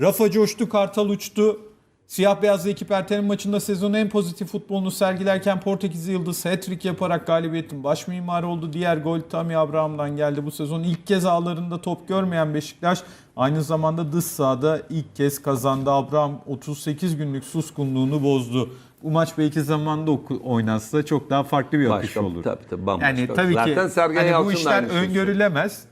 Rafa coştu, Kartal uçtu. Siyah beyazlı ekip ertelen maçında sezonun en pozitif futbolunu sergilerken Portekizli Yıldız hat-trick yaparak galibiyetin baş mimarı oldu. Diğer gol Tammy Abraham'dan geldi. Bu sezon ilk kez ağlarında top görmeyen Beşiktaş aynı zamanda dış sahada ilk kez kazandı. Abraham 38 günlük suskunluğunu bozdu. Bu maç belki zamanda oynansa çok daha farklı bir akış olur. tabii tabii bambaşka. Yani tabii Zaten ki Sergen hani bu işler aynı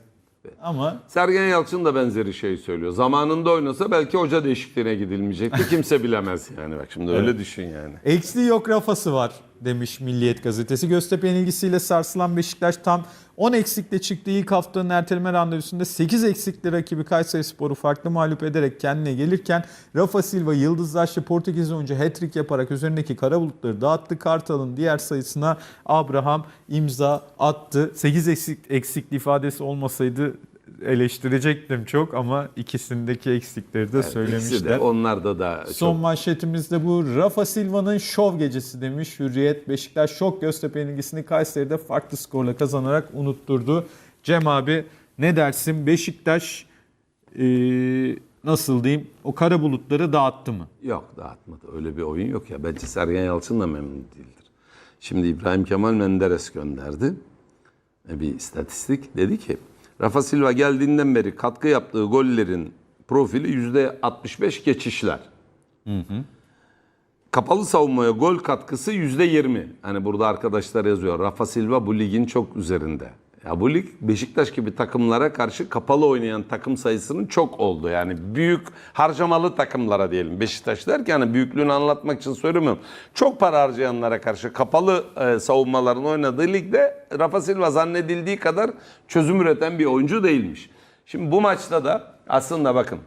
Ama Sergen Yalçın da benzeri şeyi söylüyor. Zamanında oynasa belki hoca değişikliğine gidilmeyecekti. Kimse bilemez yani. Bak şimdi öyle düşün yani. Eksiği yok rafası var demiş Milliyet gazetesi. Göztepe'nin ilgisiyle sarsılan Beşiktaş tam 10 eksikle çıktığı ilk haftanın erteleme randevusunda 8 eksikli rakibi Kayserispor'u farklı mağlup ederek kendine gelirken Rafa Silva yıldızlaşlı Portekiz oyuncu hat-trick yaparak üzerindeki kara bulutları dağıttı. Kartal'ın diğer sayısına Abraham imza attı. 8 eksik, eksikli ifadesi olmasaydı eleştirecektim çok ama ikisindeki eksikleri de söylemişler. de onlarda da Son çok manşetimiz de bu. Rafa Silva'nın şov gecesi demiş Hürriyet. Beşiktaş şok Göztepe'nin ilgisini Kayseri'de farklı skorla kazanarak unutturdu. Cem abi ne dersin? Beşiktaş eee, nasıl diyeyim o kara bulutları dağıttı mı? yok dağıtmadı. Öyle bir oyun yok ya. Bence Sergen Yalçın da memnun değildir. Şimdi İbrahim Kemal Menderes gönderdi. E, Bir istatistik. Dedi ki Rafa Silva geldiğinden beri katkı yaptığı gollerin profili %65 geçişler. Kapalı savunmaya gol katkısı %20. Hani burada arkadaşlar yazıyor. Rafa Silva bu ligin çok üzerinde. Ya bu lig Beşiktaş gibi takımlara karşı kapalı oynayan takım sayısının çok oldu. Yani büyük harcamalı takımlara diyelim. Beşiktaş derken hani büyüklüğünü anlatmak için söylemiyorum. Çok para harcayanlara karşı kapalı e, savunmaların oynadığı ligde Rafa Silva zannedildiği kadar çözüm üreten bir oyuncu değilmiş. Şimdi bu maçta da aslında bakın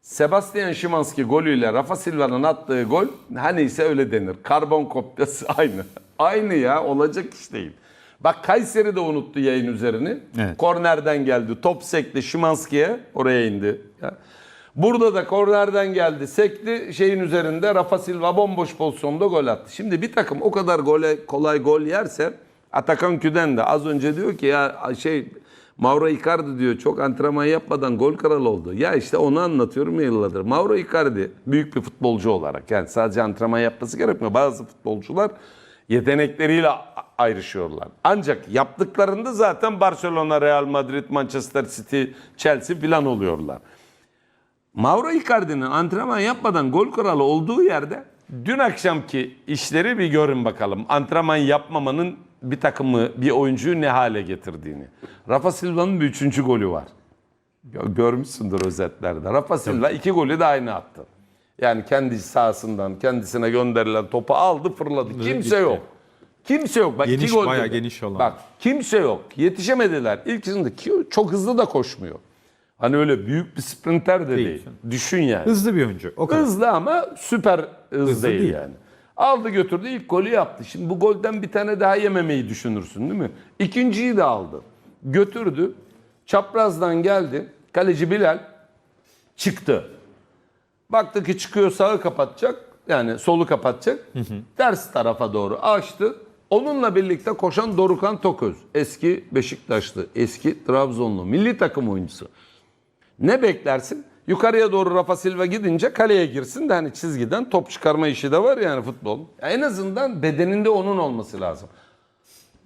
Sebastian Szymanski golüyle Rafa Silva'nın attığı gol hani ise öyle denir. Karbon kopyası aynı. aynı ya olacak iş değil. Bak Kayseri de unuttu yayın üzerini. Evet. Kornerden geldi. Top sekti Szymanski'ye oraya indi. Ya. Burada da kornerden geldi. Sekti şeyin üzerinde Rafa Silva bomboş pozisyonda gol attı. Şimdi bir takım o kadar gole kolay gol yerse Atakan Küden de az önce diyor ki ya şey Mauro Icardi diyor çok antrenman yapmadan gol kralı oldu. Ya işte onu anlatıyorum yıllardır. Mauro Icardi büyük bir futbolcu olarak yani sadece antrenman yapması gerekmiyor. Bazı futbolcular yetenekleriyle ayrışıyorlar. Ancak yaptıklarında zaten Barcelona, Real Madrid, Manchester City, Chelsea falan oluyorlar. Mauro Icardi'nin antrenman yapmadan gol kralı olduğu yerde dün akşamki işleri bir görün bakalım. Antrenman yapmamanın bir takımı, bir oyuncuyu ne hale getirdiğini. Rafa Silva'nın bir üçüncü golü var. Gö- Görmüşsündür özetlerde. Rafa Silva iki golü de aynı attı. Yani kendi sahasından kendisine gönderilen topu aldı fırladı. Kimse gitti. yok. Kimse yok. Bak Geniş, iki bayağı geniş alan. Bak kimse yok. Yetişemediler. İlkisinde ki çok hızlı da koşmuyor. Hani öyle büyük bir sprinter de Değil. değil. Düşün yani. Hızlı bir oyuncu. O kadar. Hızlı ama süper hız Hızlı değil, değil. yani. Aldı götürdü ilk golü yaptı. Şimdi bu golden bir tane daha yememeyi düşünürsün değil mi? İkinciyi de aldı. Götürdü. Çaprazdan geldi. Kaleci Bilal çıktı. Baktı ki çıkıyor sağı kapatacak. Yani solu kapatacak. Ters tarafa doğru açtı. Onunla birlikte koşan Dorukan Toköz. Eski Beşiktaşlı, eski Trabzonlu, milli takım oyuncusu. Ne beklersin? Yukarıya doğru Rafa Silva gidince kaleye girsin de hani çizgiden top çıkarma işi de var yani futbol. En azından bedeninde onun olması lazım.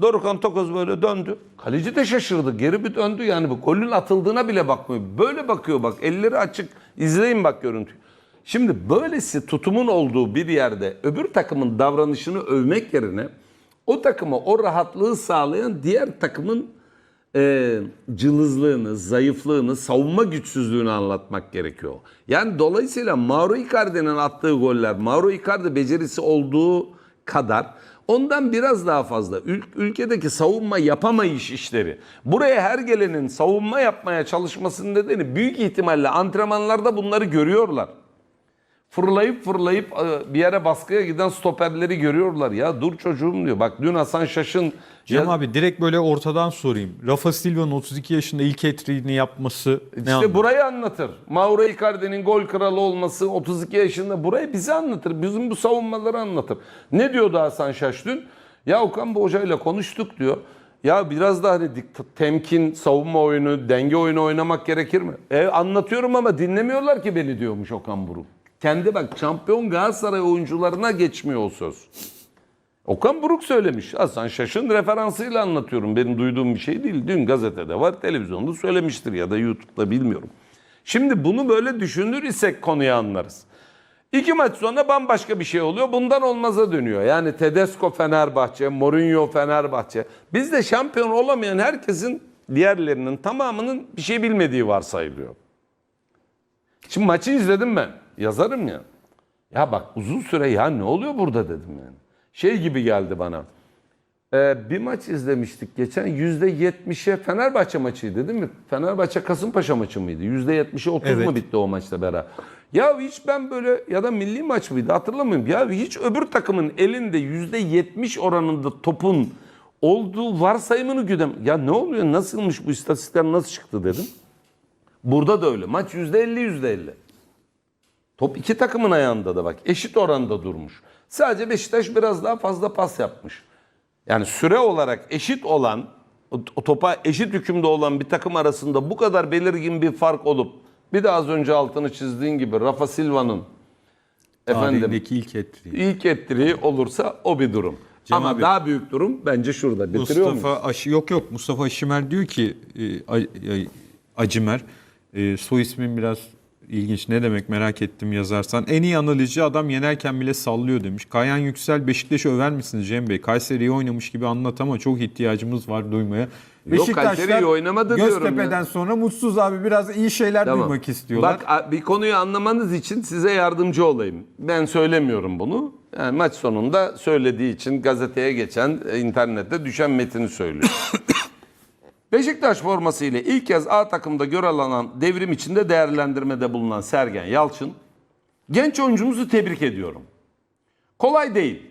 Dorukan Tokoz böyle döndü. Kaleci de şaşırdı. Geri bir döndü yani bu golün atıldığına bile bakmıyor. Böyle bakıyor bak elleri açık. İzleyin bak görüntüyü. Şimdi böylesi tutumun olduğu bir yerde öbür takımın davranışını övmek yerine o takıma o rahatlığı sağlayan diğer takımın e, cılızlığını, zayıflığını, savunma güçsüzlüğünü anlatmak gerekiyor. Yani dolayısıyla Mauro Icardi'nin attığı goller, Mauro Icardi becerisi olduğu kadar ondan biraz daha fazla ül- ülkedeki savunma yapamayış işleri. Buraya her gelenin savunma yapmaya çalışmasının nedeni büyük ihtimalle antrenmanlarda bunları görüyorlar. Fırlayıp fırlayıp e, bir yere baskıya giden stoperleri görüyorlar. Ya dur çocuğum diyor. Bak dün Hasan Şaş'ın Cem Ya- abi direkt böyle ortadan sorayım. Rafa Silva'nın 32 yaşında ilk hat-trick'ini yapması ne İşte burayı anlatır. Mauro Icardi'nin gol kralı olması 32 yaşında burayı bize anlatır. Bizim bu savunmaları anlatır. Ne diyordu Hasan Şaş dün? Ya Okan bu hocayla konuştuk diyor. Ya biraz da hani temkin, savunma oyunu, denge oyunu oynamak gerekir mi? E, anlatıyorum ama dinlemiyorlar ki beni diyormuş Okan Buruk. Kendi bak şampiyon Galatasaray oyuncularına geçmiyor o söz. Okan Buruk söylemiş. Hasan Şaş'ın referansıyla anlatıyorum. Benim duyduğum bir şey değil. Dün gazetede var, televizyonda söylemiştir ya da YouTube'da bilmiyorum. Şimdi bunu böyle düşünür isek konuyu anlarız. İki maç sonra bambaşka bir şey oluyor. Bundan olmaza dönüyor. Yani Tedesco Fenerbahçe, Mourinho Fenerbahçe. Bizde şampiyon olamayan herkesin diğerlerinin tamamının bir şey bilmediği varsayılıyor. Şimdi maçı izledim ben. Yazarım ya. Ya bak uzun süre ya ne oluyor burada dedim yani. Şey gibi geldi bana. Ee, bir maç izlemiştik geçen %70'e Fenerbahçe maçıydı değil mi? Fenerbahçe Kasımpaşa maçı mıydı? %70'e 30 Evet. mu bitti o maçta beraber? Ya hiç ben böyle ya da milli maç mıydı hatırlamıyorum. Ya hiç öbür takımın elinde %70 oranında topun olduğu varsayımını güdem. Ya ne oluyor? Nasılmış bu istatistikler nasıl çıktı dedim. Burada da öyle. Maç %50 %50. Top iki takımın ayağında da bak. Eşit oranda durmuş. Sadece Beşiktaş biraz daha fazla pas yapmış. Yani süre olarak eşit olan, o topa eşit hükümde olan bir takım arasında bu kadar belirgin bir fark olup bir de az önce altını çizdiğin gibi Rafa Silva'nın efendim ilk ettiği. ilk ettiriği olursa o bir durum. Cem Ama abi- daha büyük durum bence şurada. Bitiriyor? Mustafa Aşı yok yok Mustafa Aşimer diyor ki e, e, soy ismin biraz ilginç ne demek merak ettim yazarsan. En iyi analizci adam yenerken bile sallıyor demiş. Kayan Yüksel Beşiktaş'ı över misiniz Cem Bey? Kayseri iyi oynamış gibi anlat ama çok ihtiyacımız var duymaya. Kayseri iyi oynamadı diyorum Göztepe'den ya. sonra mutsuz abi biraz iyi şeyler Tamam. duymak istiyorlar. Bak bir konuyu anlamanız için size yardımcı olayım. Ben söylemiyorum bunu. Yani maç sonunda söylediği için gazeteye geçen, e, internette düşen metini söylüyor. Beşiktaş forması ile ilk kez A takımda görevlenen devrim içinde değerlendirmede bulunan Sergen Yalçın, genç oyuncumuzu tebrik ediyorum. Kolay değil.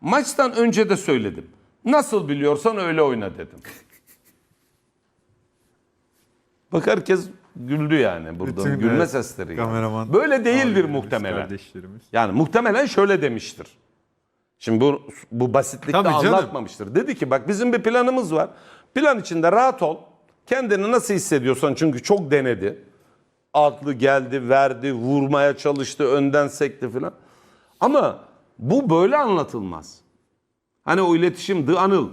Maçtan önce de söyledim. Nasıl biliyorsan öyle oyna dedim. Bak herkes güldü yani burada. Bütün, Gülme evet, sesleri. yani. kameraman Böyle değildir muhtemelen. Kardeşlerimiz. Yani muhtemelen şöyle demiştir. Şimdi bu bu basitlikte Tabii canım. anlatmamıştır. Dedi ki bak bizim bir planımız var. Plan içinde rahat ol. Kendini nasıl hissediyorsan çünkü çok denedi. Aklı geldi, verdi, vurmaya çalıştı, önden sekti filan. Ama bu böyle anlatılmaz. Hani o iletişim, The Anıl.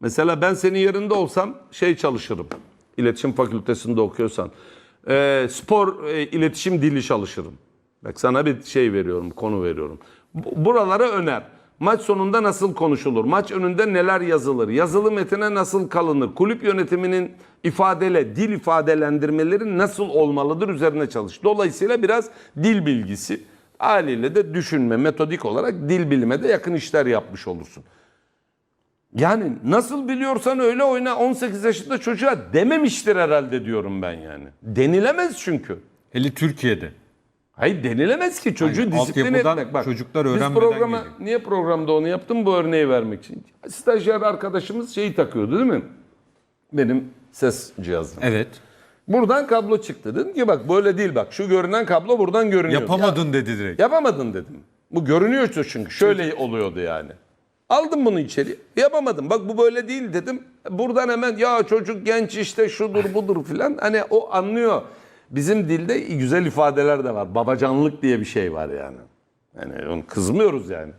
Mesela ben senin yerinde olsam şey çalışırım. İletişim fakültesinde okuyorsan. Ee, spor e, iletişim dili çalışırım. Bak sana bir şey veriyorum, konu veriyorum. Bu- Buralara öner. Maç sonunda nasıl konuşulur? Maç önünde neler yazılır? Yazılı metine nasıl kalınır? Kulüp yönetiminin ifadele, dil ifadelendirmeleri nasıl olmalıdır üzerine çalış. Dolayısıyla biraz dil bilgisi. Haliyle de düşünme, metodik olarak dil bilime de yakın işler yapmış olursun. Yani nasıl biliyorsan öyle oyna 18 yaşında çocuğa dememiştir herhalde diyorum ben yani. Denilemez çünkü. Hele Türkiye'de. Hayır denilemez ki çocuğu Aynen, disiplin etmek. Bak, çocuklar biz öğrenmeden programa, geliyor. Niye programda onu yaptım? Bu örneği vermek için. Stajyer arkadaşımız şeyi takıyordu değil mi? Benim ses cihazım. Evet. Buradan kablo çıktı. Dedim ki bak böyle değil bak. Şu görünen kablo buradan görünüyor. Yapamadın dedi direkt. Yapamadın dedim. Bu görünüyordu çünkü. Şöyle oluyordu yani. Aldım bunu içeri. Yapamadım. Bak bu böyle değil dedim. Buradan hemen ya çocuk genç işte şudur budur filan. Hani o anlıyor. Bizim dilde güzel ifadeler de var. Babacanlık diye bir şey var yani. Yani onu kızmıyoruz yani.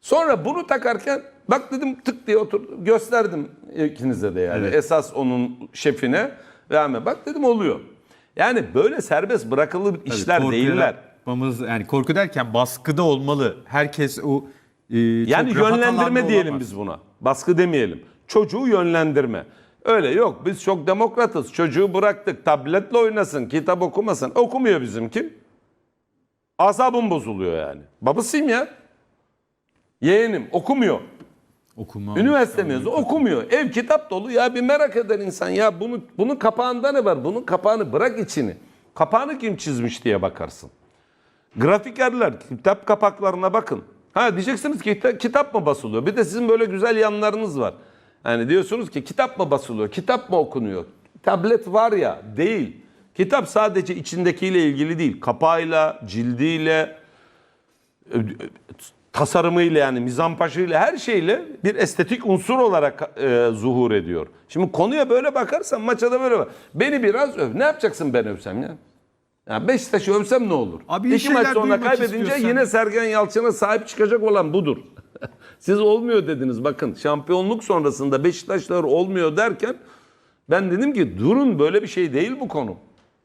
Sonra bunu takarken bak dedim tık diye otur gösterdim ikinize de yani. Esas onun şefine rağmen bak dedim oluyor. Yani böyle serbest bırakılır işler Korku değiller. yaratmamız- yani korku derken baskıda olmalı. Herkes o e, Yani yönlendirme diyelim olamaz. biz buna. Baskı demeyelim. Çocuğu yönlendirme. Öyle yok biz çok demokratız. Çocuğu bıraktık tabletle oynasın, kitap okumasın. Okumuyor bizimki. Asabım bozuluyor yani. Babasıyım ya. Yeğenim okumuyor. Okuma. Üniversite mezunu okumuyor. Ev kitap dolu ya bir merak eder insan ya bunu bunun kapağında ne var? Bunun kapağını bırak içini. Kapağını kim çizmiş diye bakarsın. Grafikerler kitap kapaklarına bakın. Ha diyeceksiniz ki kita- kitap mı basılıyor? Bir de sizin böyle güzel yanlarınız var. Yani diyorsunuz ki kitap mı basılıyor? Kitap mı okunuyor? Tablet var ya değil. Kitap sadece içindekiyle ilgili değil. Kapağıyla, cildiyle, tasarımıyla yani mizampajıyla her şeyle bir estetik unsur olarak e, zuhur ediyor. Şimdi konuya böyle bakarsan maça da böyle bak. Beni biraz öv. Ne yapacaksın ben övsem ya? Ya Beşiktaş'ı övsem ne olur? Abi İki maç sonra kaybedince istiyorsan. yine Sergen Yalçın'a sahip çıkacak olan budur. Siz olmuyor dediniz bakın. Şampiyonluk sonrasında Beşiktaşlar olmuyor derken ben dedim ki durun böyle bir şey değil bu konu.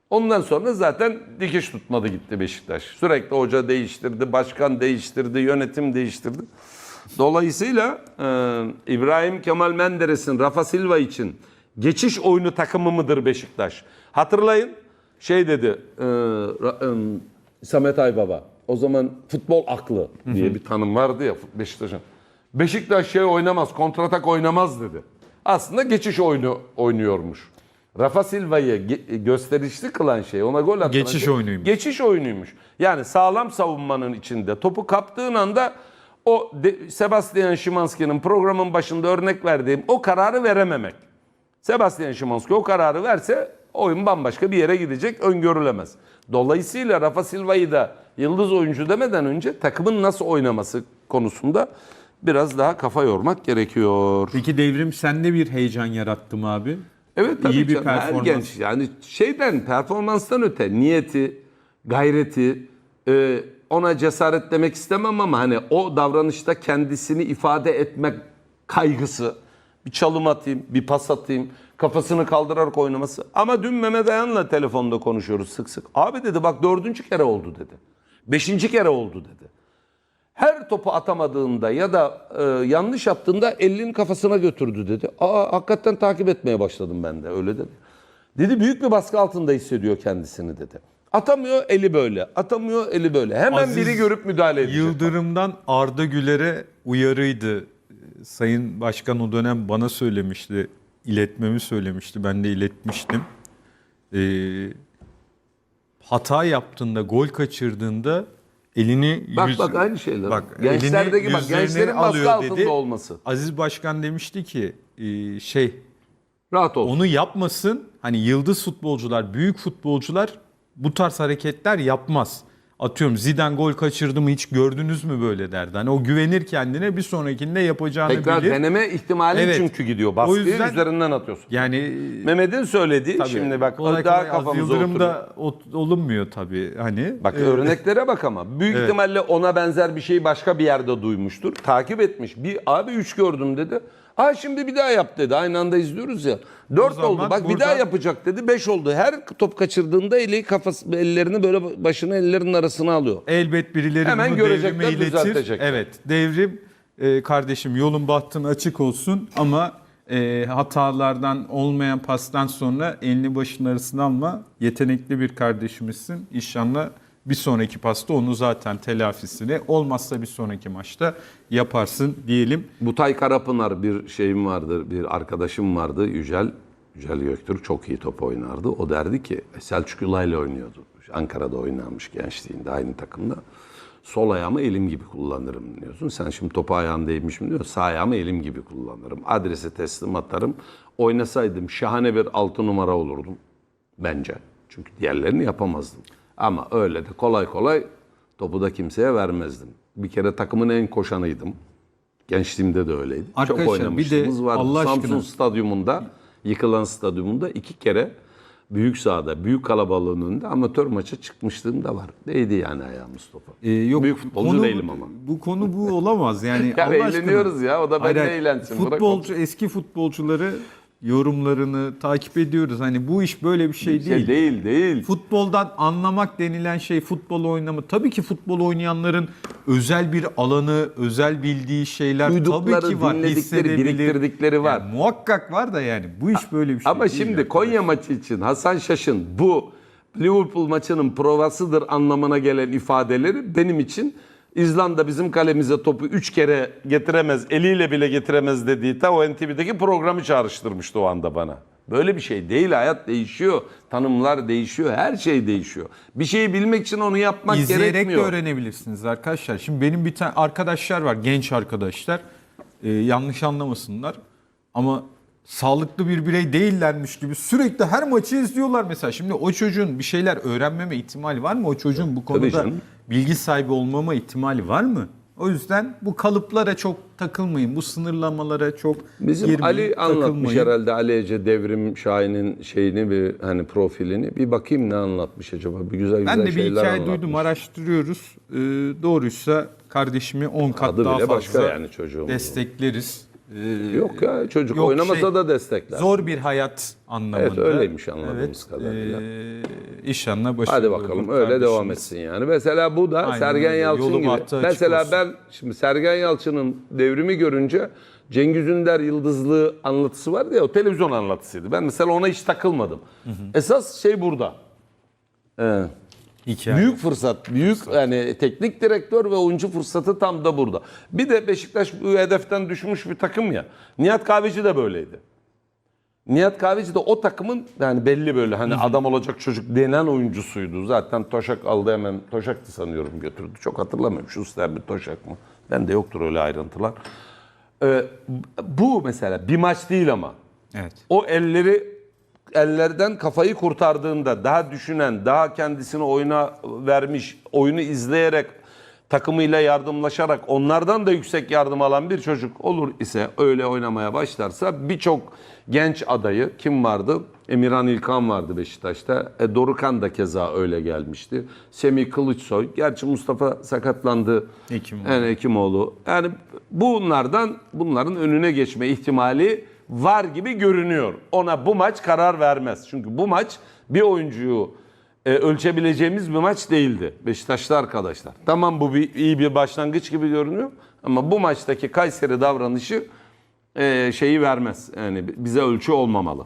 Ondan sonra zaten dikiş tutmadı gitti Beşiktaş. Sürekli hoca değiştirdi, başkan değiştirdi, yönetim değiştirdi. Dolayısıyla e, İbrahim Kemal Menderes'in Rafa Silva için geçiş oyunu takımı mıdır Beşiktaş? Hatırlayın şey dedi e, e, Samet Aybaba. O zaman futbol aklı diye bir tanım vardı ya Beşiktaş'ın. Beşiktaş şey oynamaz, kontratak oynamaz dedi. Aslında geçiş oyunu oynuyormuş. Rafa Silva'yı ge- gösterişli kılan şey, ona gol attıran Geçiş şey, oyunuymuş. Geçiş oyunuymuş. Yani sağlam savunmanın içinde topu kaptığın anda o de- Sebastian Szymanski'nin programın başında örnek verdiğim o kararı verememek. Sebastian Szymanski o kararı verse oyun bambaşka bir yere gidecek, öngörülemez. Dolayısıyla Rafa Silva'yı da yıldız oyuncu demeden önce takımın nasıl oynaması konusunda biraz daha kafa yormak gerekiyor. Peki devrim sende bir heyecan yarattı mı abi? Evet tabii İyi bir canım. Her performans. genç yani şeyden performanstan öte niyeti, gayreti e, ona cesaret demek istemem ama hani o davranışta kendisini ifade etmek kaygısı. Bir çalım atayım, bir pas atayım, kafasını kaldırarak oynaması. Ama dün Mehmet Ayan'la telefonda konuşuyoruz sık sık. Abi dedi bak dördüncü kere oldu dedi. Beşinci kere oldu dedi. Her topu atamadığında ya da e, yanlış yaptığında elinin kafasına götürdü dedi. Aa hakikaten takip etmeye başladım ben de öyle dedi. Dedi büyük bir baskı altında hissediyor kendisini dedi. Atamıyor eli böyle. Atamıyor eli böyle. Hemen Aziz biri görüp müdahale edecek. Yıldırım'dan Arda Güler'e uyarıydı. Sayın Başkan o dönem bana söylemişti, iletmemi söylemişti. Ben de iletmiştim. Ee, hata yaptığında, gol kaçırdığında elini Bak yüz- bak aynı şeyler. Bak, Gençlerdeki bak gençlerin baskı altında dedi. olması. Aziz Başkan demişti ki e, şey Rahat ol. onu yapmasın. Hani yıldız futbolcular, büyük futbolcular bu tarz hareketler yapmaz. Atıyorum Zidane gol kaçırdı mı hiç gördünüz mü böyle derdi. Hani o güvenir kendine bir sonrakinde yapacağını Tekrar bilir. deneme ihtimali Evet. çünkü gidiyor. O Baskıyı yüzden- üzerinden atıyorsun. Yani Mehmet'in söylediği tabii, şimdi bak kolay daha kafamıza oturuyor. Yıldırım'da ot- olunmuyor tabii hani. Bak örneklere bak ama. Büyük Evet. ihtimalle ona benzer bir şeyi başka bir yerde duymuştur. Takip etmiş. Bir abi 3 gördüm dedi. Ha şimdi bir daha yap dedi. Aynı anda izliyoruz ya. 4 zaman oldu. Bak bir burada- daha yapacak dedi. 5 oldu. Her top kaçırdığında eli kafası ellerini böyle başını ellerinin arasına alıyor. Elbet birileri Hemen bunu görecekler, iletir. Evet devrim e, kardeşim yolun bahtın açık olsun ama e, hatalardan olmayan pastan sonra elini başın arasına alma. Yetenekli bir kardeşimizsin. İnşallah bir sonraki pasta onu zaten telafisini olmazsa bir sonraki maçta yaparsın diyelim. Butay Karapınar bir şeyim vardı, bir arkadaşım vardı Yücel. Yücel Göktürk çok iyi top oynardı. O derdi ki Selçuk Yulay'la oynuyordu. Ankara'da oynanmış gençliğinde aynı takımda. Sol ayağımı elim gibi kullanırım diyorsun. Sen şimdi topu ayağındaymışım diyor. Sağ ayağımı elim gibi kullanırım. Adrese teslim atarım. Oynasaydım şahane bir altı numara olurdum. Bence. Çünkü diğerlerini yapamazdım. Ama öyle de kolay kolay topu da kimseye vermezdim. Bir kere takımın en koşanıydım. Gençliğimde de öyleydi. Arkadaşlar, Çok bir de oynamışlığımız vardı. Allah aşkına- Samsun stadyumunda, yıkılan stadyumunda iki kere büyük sahada, büyük kalabalığın önünde amatör maça çıkmışlığım da var. Değdi yani ayağımız topa. E, yok, Büyük futbolcu konu- değilim ama. Bu konu bu olamaz yani. Ya Allah eğleniyoruz aşkına. ya, o da benimle hayır. eğlensin, bırak Futbolcu, eski futbolcuları yorumlarını takip ediyoruz. Hani bu iş böyle bir şey Şey değil. değil, değil. Futboldan anlamak denilen şey futbol oynamı. Tabii ki futbol oynayanların özel bir alanı, özel bildiği şeyler Duydukları, tabii ki var. dinledikleri, biriktirdikleri var. Yani muhakkak var da yani bu iş böyle bir şey Ama değil. şimdi yani. Konya maçı için Hasan Şaş'ın bu Liverpool maçının provasıdır anlamına gelen ifadeleri benim için İzlanda bizim kalemize topu 3 kere getiremez, eliyle bile getiremez dediği ta o NTV'deki programı çağrıştırmıştı o anda bana. Böyle bir şey değil. Hayat değişiyor. Tanımlar değişiyor. Her şey değişiyor. Bir şeyi bilmek için onu yapmak İzleyerek de gerekmiyor. öğrenebilirsiniz arkadaşlar. Şimdi benim bir tane arkadaşlar var, genç arkadaşlar. Ee, yanlış anlamasınlar. Ama sağlıklı bir birey değillermiş gibi sürekli her maçı izliyorlar mesela. Şimdi o çocuğun bir şeyler öğrenmeme ihtimali var mı? O çocuğun bu konuda. Bilgi sahibi olmama ihtimali var mı? O yüzden bu kalıplara çok takılmayın. Bu sınırlamalara çok Bizim girmeyin, Ali anlatmış takılmayın. herhalde Ali Ece Devrim Şahin'in şeyini bir hani profilini. Bir bakayım ne anlatmış acaba. Bir güzel güzel Ben de bir şeyler hikaye anlatmış. duydum, araştırıyoruz. Ee, doğruysa kardeşimi 10 kat Adı daha bile fazla başka yani çocuğun. destekleriz. Ee, Yok ya çocuk Yok, oynamasa şey, da destekler. Zor bir hayat anlamında. Evet, öyleymiş anladığımız kadarıyla. Ee, inşallah başarılı Hadi bakalım öyle devam kardeşimiz. etsin yani. Mesela bu da Aynen Sergen. Yalçın Yolu gibi. Mesela olsun. ben şimdi Sergen Yalçın'ın devrimi görünce Cengiz Ünder Yıldızlı anlatısı vardı ya o televizyon anlatısıydı. Ben mesela ona hiç takılmadım. Esas şey burada. Ee, Hikaye. Büyük fırsat, büyük yani teknik direktör ve oyuncu fırsatı tam da burada. Bir de Beşiktaş bu hedeften düşmüş bir takım ya. Nihat Kahveci de böyleydi. Nihat Kahveci de o takımın yani belli böyle hani adam olacak çocuk denen oyuncusuydu. Zaten Toşak aldı hemen Toşak'tı sanıyorum götürdü. Çok hatırlamıyorum. Schuster mi Toşak mı? Ben de yoktur öyle ayrıntılar. Ee, bu mesela bir maç değil ama. Evet. O elleri ellerden kafayı kurtardığında daha düşünen, daha kendisini oyuna vermiş, oyunu izleyerek takımıyla yardımlaşarak onlardan da yüksek yardım alan bir çocuk olur ise öyle oynamaya başlarsa birçok genç adayı kim vardı? Emirhan İlkan vardı Beşiktaş'ta. E, Dorukan da keza öyle gelmişti. Semih Kılıçsoy. Gerçi Mustafa sakatlandı. Hekimoğlu. Yani Hekimoğlu. Yani bunlardan bunların önüne geçme ihtimali var gibi görünüyor. Ona bu maç karar vermez. Çünkü bu maç bir oyuncuyu e, ölçebileceğimiz bir maç değildi. Beşiktaşlı arkadaşlar. Tamam bu bir iyi bir başlangıç gibi görünüyor ama bu maçtaki Kayseri davranışı e, şeyi vermez. Yani bize ölçü olmamalı.